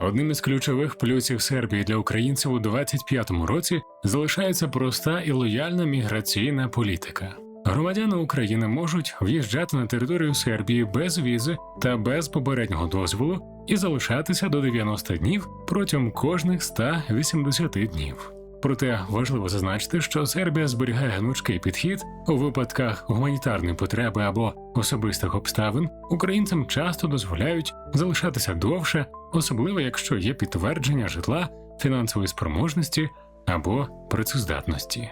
Одним із ключових плюсів Сербії для українців у 25-му році залишається проста і лояльна міграційна політика. Громадяни України можуть в'їжджати на територію Сербії без візи та без попереднього дозволу і залишатися до 90 днів протягом кожних 180 днів. Проте важливо зазначити, що Сербія зберігає гнучкий підхід у випадках гуманітарної потреби або особистих обставин. Українцям часто дозволяють залишатися довше, особливо якщо є підтвердження житла, фінансової спроможності або працездатності.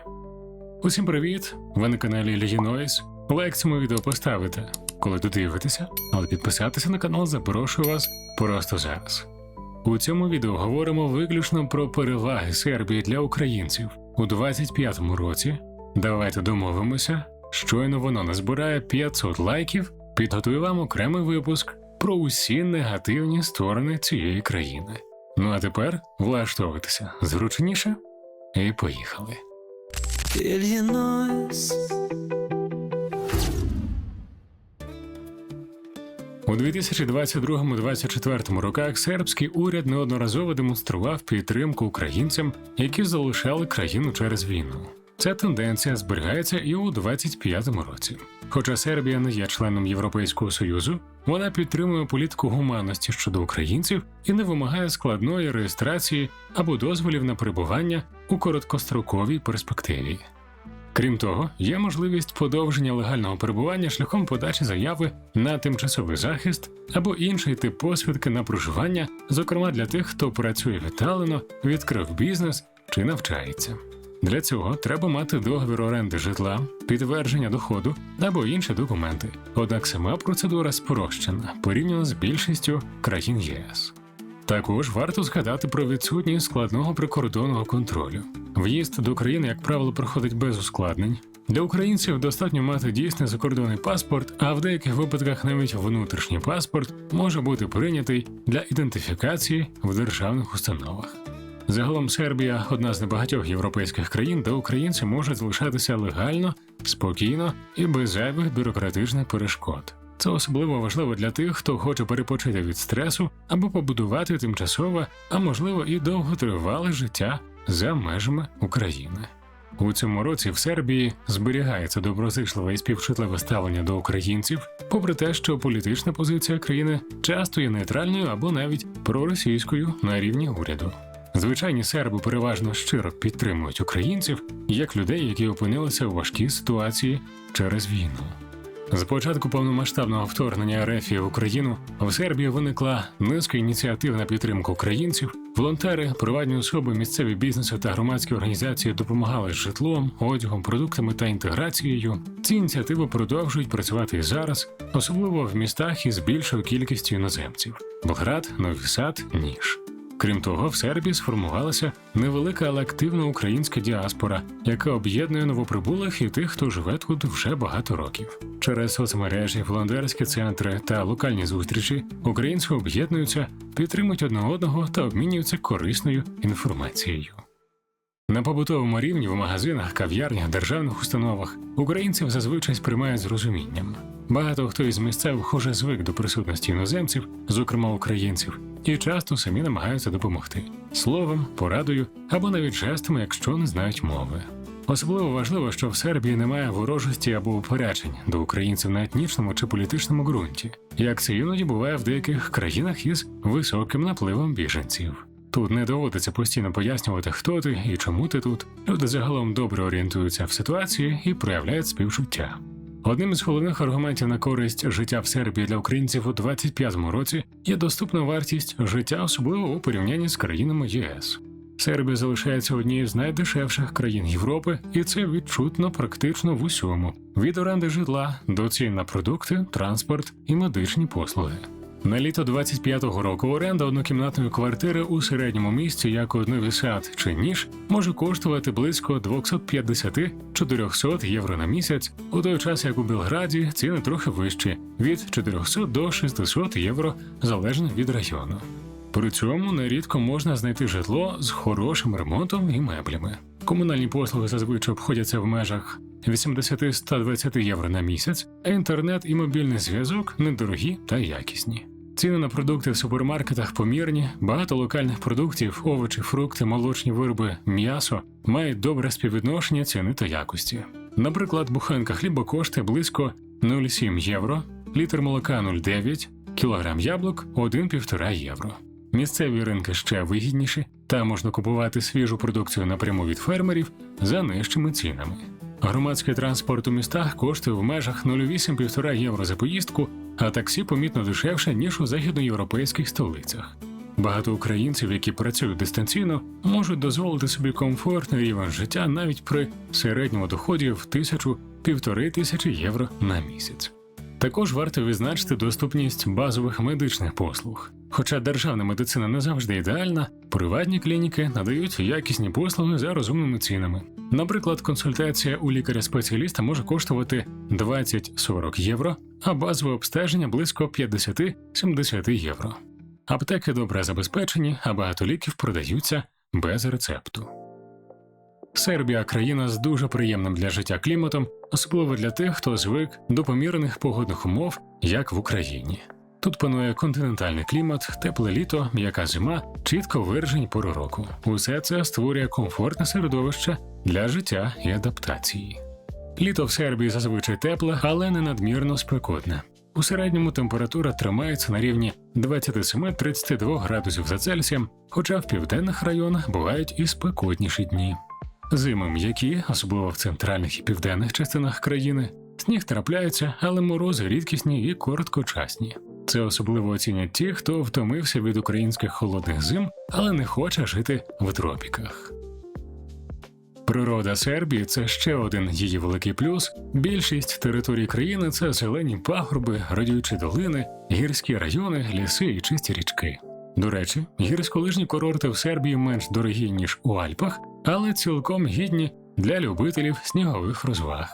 Усім привіт! Ви на каналі Іллінойс. Лайк цьому відео поставите, коли додивитеся, але підписатися на канал запрошую вас просто зараз. У цьому відео говоримо виключно про переваги Сербії для українців у 25-му році. Давайте домовимося. Щойно воно назбирає 500 лайків, підготую вам окремий випуск про усі негативні сторони цієї країни. Ну а тепер влаштовуйтеся зручніше і поїхали. Иллинойс У 2022-2024 роках сербський уряд неодноразово демонстрував підтримку українцям, які залишали країну через війну. Ця тенденція зберігається і у 2025 році. Хоча Сербія не є членом Європейського союзу, вона підтримує політику гуманності щодо українців і не вимагає складної реєстрації або дозволів на перебування у короткостроковій перспективі. Крім того, є можливість подовження легального перебування шляхом подачі заяви на тимчасовий захист або інший тип посвідки на проживання, зокрема для тих, хто працює віддалено, відкрив бізнес чи навчається. Для цього треба мати договір оренди житла, підтвердження доходу або інші документи. Однак сама процедура спрощена порівняно з більшістю країн ЄС. Також варто згадати про відсутність складного прикордонного контролю. В'їзд до країни, як правило, проходить без ускладнень. Для українців достатньо мати дійсний закордонний паспорт, а в деяких випадках навіть внутрішній паспорт може бути прийнятий для ідентифікації в державних установах. Загалом Сербія одна з небагатьох європейських країн, де українці можуть залишатися легально, спокійно і без зайвих бюрократичних перешкод. Це особливо важливо для тих, хто хоче перепочити від стресу або побудувати тимчасове, а можливо і довготривале життя за межами України. У цьому році в Сербії зберігається доброзичливе і співчутливе ставлення до українців, попри те, що політична позиція країни часто є нейтральною або навіть проросійською на рівні уряду. Звичайні серби переважно щиро підтримують українців як людей, які опинилися у важкій ситуації через війну. З початку повномасштабного вторгнення РФ в Україну в Сербії виникла низка ініціатив на підтримку українців. Волонтери, приватні особи, місцеві бізнеси та громадські організації допомагали з житлом, одягом, продуктами та інтеграцією. Ці ініціативи продовжують працювати і зараз, особливо в містах із більшою кількістю іноземців: Белград, Новий Сад, Ніж. Крім того, в Сербії сформувалася невелика, але активна українська діаспора, яка об'єднує новоприбулих і тих, хто живе тут вже багато років. Через соцмережі, волонтерські центри та локальні зустрічі українці об'єднуються, підтримують одне одного та обмінюються корисною інформацією. На побутовому рівні в магазинах, кав'ярнях, державних установах українців зазвичай сприймають з розумінням. Багато хто із місцевих уже звик до присутності іноземців, зокрема українців, і часто самі намагаються допомогти словом, порадою або навіть жестами, якщо не знають мови. Особливо важливо, що в Сербії немає ворожості або упереджень до українців на етнічному чи політичному ґрунті, як це іноді буває в деяких країнах із високим напливом біженців. Тут не доводиться постійно пояснювати, хто ти і чому ти тут. Люди загалом добре орієнтуються в ситуації і проявляють співчуття. Одним із головних аргументів на користь життя в Сербії для українців у 25-му році є доступна вартість життя, особливо у порівнянні з країнами ЄС. Сербія залишається однією з найдешевших країн Європи, і це відчутно практично в усьому: від оренди житла до цін на продукти, транспорт і медичні послуги. На літо 25-го року оренда однокімнатної квартири у середньому місті, як Новий Сад чи Ніж, може коштувати близько 250-400 євро на місяць, у той час як у Белграді ціни трохи вищі від 400 до 600 євро залежно від району. При цьому нерідко можна знайти житло з хорошим ремонтом і меблями. Комунальні послуги зазвичай обходяться в межах 80-120 євро на місяць, а інтернет і мобільний зв'язок недорогі та якісні. Ціни на продукти в супермаркетах помірні, багато локальних продуктів, овочі, фрукти, молочні вироби, м'ясо мають добре співвідношення ціни та якості. Наприклад, буханка хліба коштує близько 0,7 євро, літр молока 0,9, кілограм яблук 1,5 євро. Місцеві ринки ще вигідніші, та можна купувати свіжу продукцію напряму від фермерів за нижчими цінами. Громадський транспорт у містах коштує в межах 0,8-1,5 євро за поїздку, а таксі помітно дешевше, ніж у західноєвропейських столицях. Багато українців, які працюють дистанційно, можуть дозволити собі комфортний рівень життя навіть при середньому доході в тисячу-півтори тисячі євро на місяць. Також варто відзначити доступність базових медичних послуг. Хоча державна медицина не завжди ідеальна, приватні клініки надають якісні послуги за розумними цінами. Наприклад, консультація у лікаря-спеціаліста може коштувати 20-40 євро, а базове обстеження близько 50-70 євро. Аптеки добре забезпечені, а багато ліків продаються без рецепту. Сербія країна з дуже приємним для життя кліматом, особливо для тих, хто звик до помірних погодних умов, як в Україні. Тут панує континентальний клімат, тепле літо, м'яка зима, чітко виражені пори року. Усе це створює комфортне середовище для життя і адаптації. Літо в Сербії зазвичай тепле, але не надмірно спекотне. У середньому температура тримається на рівні 27-32 градусів за Цельсієм, хоча в південних районах бувають і спекотніші дні. Зими м'які, особливо в центральних і південних частинах країни, сніг трапляється, але морози рідкісні і короткочасні. Це особливо оцінять ті, хто втомився від українських холодних зим, але не хоче жити в тропіках. Природа Сербії це ще один її великий плюс. Більшість територій країни це зелені пагорби, радіючі долини, гірські райони, ліси і чисті річки. До речі, гірськолижні курорти в Сербії менш дорогі ніж у Альпах, але цілком гідні для любителів снігових розваг.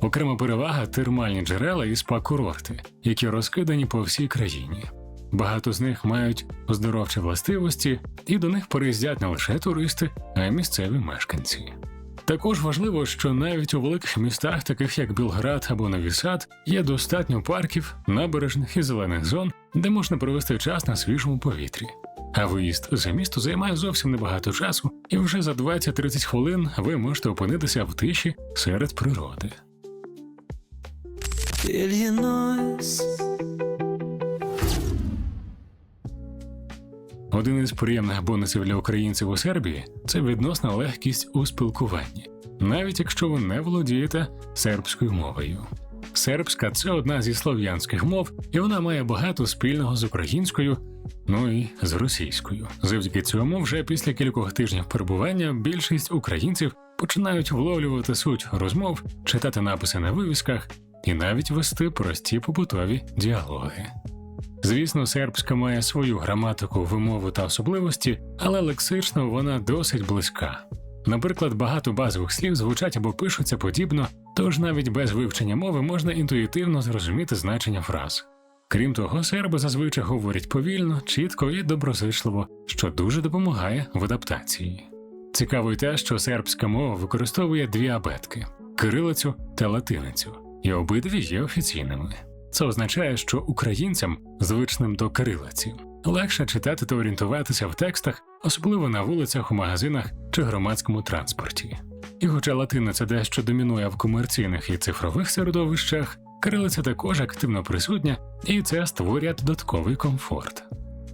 Окрема перевага термальні джерела і спа-курорти, які розкидані по всій країні. Багато з них мають оздоровчі властивості, і до них переїздять не лише туристи, а й місцеві мешканці. Також важливо, що навіть у великих містах, таких як Білград або Нові Сад, є достатньо парків, набережних і зелених зон, де можна провести час на свіжому повітрі. А виїзд за місто займає зовсім небагато часу, і вже за 20-30 хвилин ви можете опинитися в тиші серед природи. Illinois. Один із приємних бонусів для українців у Сербії це відносна легкість у спілкуванні, навіть якщо ви не володієте сербською мовою. Сербська це одна зі слов'янських мов, і вона має багато спільного з українською, ну і з російською. Завдяки цьому, вже після кількох тижнів перебування більшість українців починають вловлювати суть розмов, читати написи на вивісках і навіть вести прості побутові діалоги. Звісно, сербська має свою граматику, вимову та особливості, але лексично вона досить близька. Наприклад, багато базових слів звучать або пишуться подібно, тож навіть без вивчення мови можна інтуїтивно зрозуміти значення фраз. Крім того, серби зазвичай говорять повільно, чітко і доброзичливо, що дуже допомагає в адаптації. Цікаво й те, що сербська мова використовує дві абетки кирилицю та латиницю, і обидві є офіційними. Це означає, що українцям, звичним до кирилиці, легше читати та орієнтуватися в текстах, особливо на вулицях, у магазинах чи громадському транспорті. І хоча латиниця дещо домінує в комерційних і цифрових середовищах, кирилиця також активно присутня, і це створює додатковий комфорт.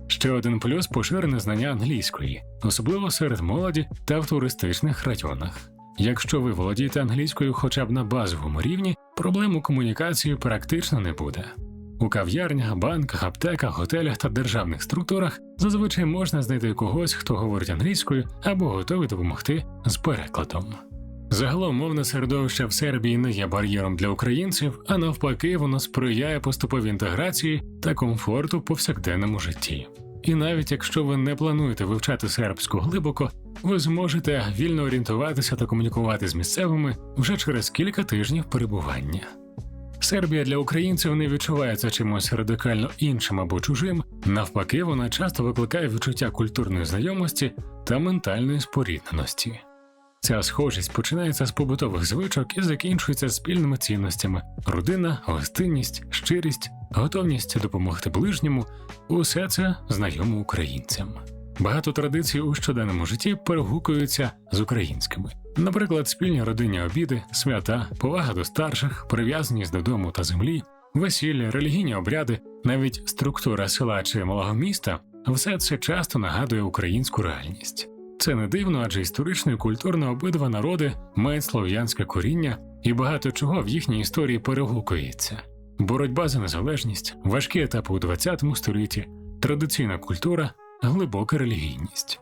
Ще один плюс поширене знання англійської, особливо серед молоді та в туристичних районах. Якщо ви володієте англійською хоча б на базовому рівні, проблем у комунікації практично не буде. У кав'ярнях, банках, аптеках, готелях та державних структурах зазвичай можна знайти когось, хто говорить англійською або готовий допомогти з перекладом. Загалом мовне середовище в Сербії не є бар'єром для українців, а навпаки, воно сприяє поступовій інтеграції та комфорту повсякденному житті. І навіть якщо ви не плануєте вивчати сербську глибоко, ви зможете вільно орієнтуватися та комунікувати з місцевими вже через кілька тижнів перебування. Сербія для українців не відчувається чимось радикально іншим або чужим, навпаки, вона часто викликає відчуття культурної знайомості та ментальної спорідненості. Ця схожість починається з побутових звичок і закінчується спільними цінностями: родина, гостинність, щирість, готовність допомогти ближньому усе це знайомо українцям. Багато традицій у щоденному житті перегукуються з українськими. Наприклад, спільні родинні обіди, свята, повага до старших, прив'язаність додому та землі, весілля, релігійні обряди, навіть структура села чи малого міста все це часто нагадує українську реальність. Це не дивно, адже історично і культурно обидва народи мають слов'янське коріння, і багато чого в їхній історії перегукується. Боротьба за незалежність, важкі етапи у ХХ столітті, традиційна культура, глибока релігійність.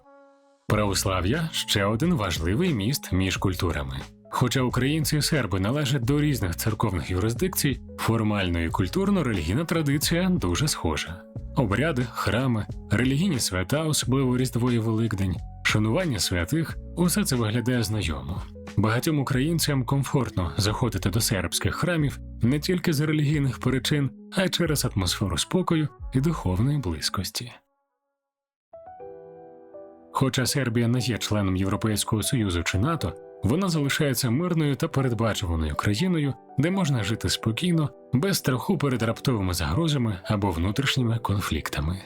Православ'я ще один важливий міст між культурами. Хоча українці і серби належать до різних церковних юрисдикцій, формально і культурно релігійна традиція дуже схожа. Обряди, храми, релігійні свята, особливо Різдво і Великдень, шанування святих усе це виглядає знайомо. Багатьом українцям комфортно заходити до сербських храмів не тільки з релігійних причин, а й через атмосферу спокою і духовної близькості. Хоча Сербія не є членом Європейського Союзу чи НАТО, вона залишається мирною та передбачуваною країною, де можна жити спокійно, без страху перед раптовими загрозами або внутрішніми конфліктами.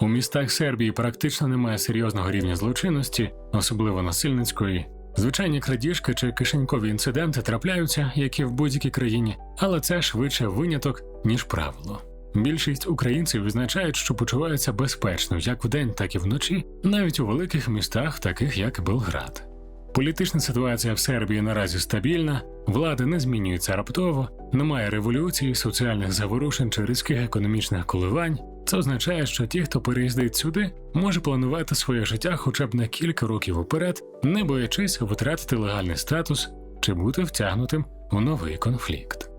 У містах Сербії практично немає серйозного рівня злочинності, особливо насильницької. Звичайні крадіжки чи кишенькові інциденти трапляються, як і в будь-якій країні, але це швидше виняток, ніж правило. Більшість українців відзначають, що почуваються безпечно як вдень, так і вночі, навіть у великих містах, таких як Белград. Політична ситуація в Сербії наразі стабільна, влада не змінюється раптово, немає революції, соціальних заворушень чи різких економічних коливань. Це означає, що ті, хто переїздить сюди, може планувати своє життя хоча б на кілька років уперед, не боячись втратити легальний статус чи бути втягнутим у новий конфлікт.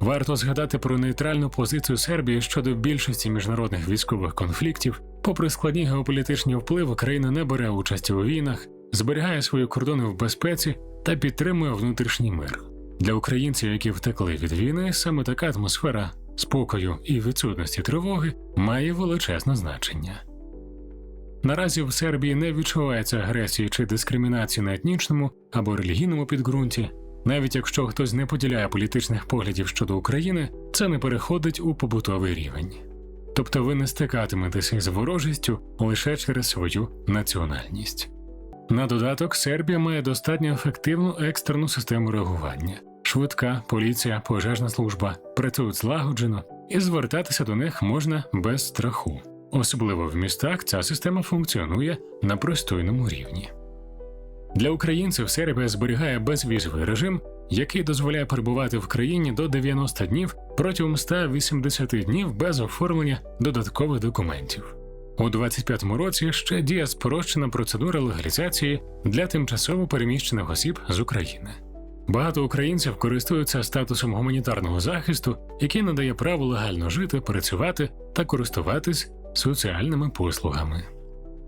Варто згадати про нейтральну позицію Сербії щодо більшості міжнародних військових конфліктів. Попри складні геополітичні впливи, країна не бере участі у війнах, зберігає свої кордони в безпеці та підтримує внутрішній мир. Для українців, які втекли від війни, саме така атмосфера спокою і відсутності тривоги має величезне значення. Наразі в Сербії не відчувається агресії чи дискримінації на етнічному або релігійному підґрунті. Навіть якщо хтось не поділяє політичних поглядів щодо України, це не переходить у побутовий рівень. Тобто ви не стикатиметеся з ворожістю лише через свою національність. На додаток, Сербія має достатньо ефективну екстрену систему реагування. Швидка, поліція, пожежна служба працюють злагоджено, і звертатися до них можна без страху. Особливо в містах ця система функціонує на пристойному рівні. Для українців Сербія зберігає безвізовий режим, який дозволяє перебувати в країні до 90 днів протягом 180 днів без оформлення додаткових документів. У 25-му році ще діє спрощена процедура легалізації для тимчасово переміщених осіб з України. Багато українців користуються статусом гуманітарного захисту, який надає право легально жити, працювати та користуватись соціальними послугами.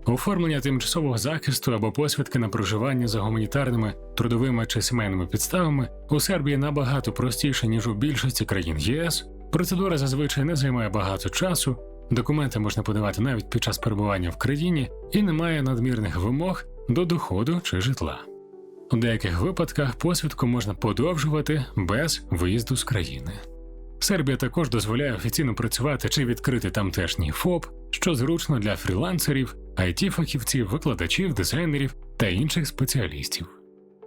Оформлення тимчасового захисту або посвідки на проживання за гуманітарними, трудовими чи сімейними підставами у Сербії набагато простіше, ніж у більшості країн ЄС. Процедура зазвичай не займає багато часу, документи можна подавати навіть під час перебування в країні і немає надмірних вимог до доходу чи житла. У деяких випадках посвідку можна подовжувати без виїзду з країни. Сербія також дозволяє офіційно працювати чи відкрити тамтешній ФОП, що зручно для фрілансерів, it фахівців викладачів, дизайнерів та інших спеціалістів.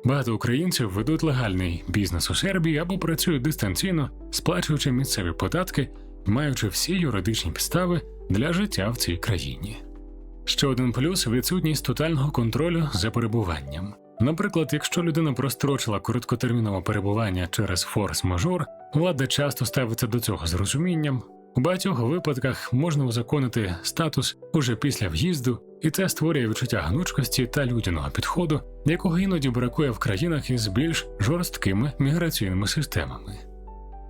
Багато українців ведуть легальний бізнес у Сербії або працюють дистанційно, сплачуючи місцеві податки, маючи всі юридичні підстави для життя в цій країні. Ще один плюс відсутність тотального контролю за перебуванням. Наприклад, якщо людина прострочила короткотермінове перебування через форс-мажор, влада часто ставиться до цього з розумінням. У багатьох випадках можна узаконити статус уже після в'їзду, і це створює відчуття гнучкості та людяного підходу, якого іноді бракує в країнах із більш жорсткими міграційними системами.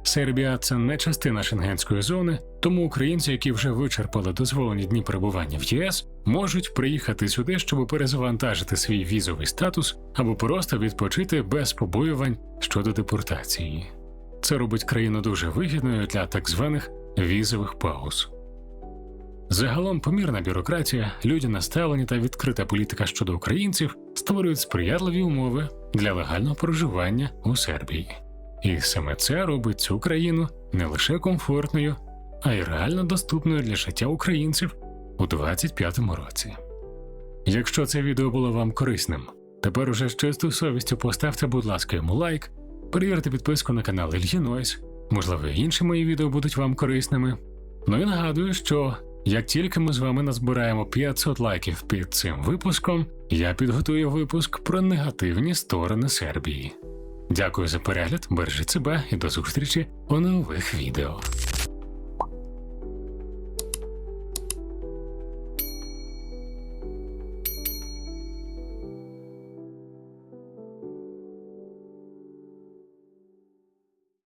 Сербія це не частина шенгенської зони, тому українці, які вже вичерпали дозволені дні перебування в ЄС, можуть приїхати сюди, щоб перезавантажити свій візовий статус або просто відпочити без побоювань щодо депортації. Це робить країну дуже вигідною для так званих візових пауз. Загалом помірна бюрократія, людяне ставлення та відкрита політика щодо українців створюють сприятливі умови для легального проживання у Сербії. І саме це робить цю країну не лише комфортною, а й реально доступною для життя українців у 25-му році. Якщо це відео було вам корисним, тепер уже з чистою совістю поставте, будь ласка, йому лайк, перевірте підписку на канал Ільї Нойс, можливо, інші мої відео будуть вам корисними. Ну і нагадую, що як тільки ми з вами назбираємо 500 лайків під цим випуском, я підготую випуск про негативні сторони Сербії. Дякую за перегляд, бережіть себе і до зустрічі у нових відео.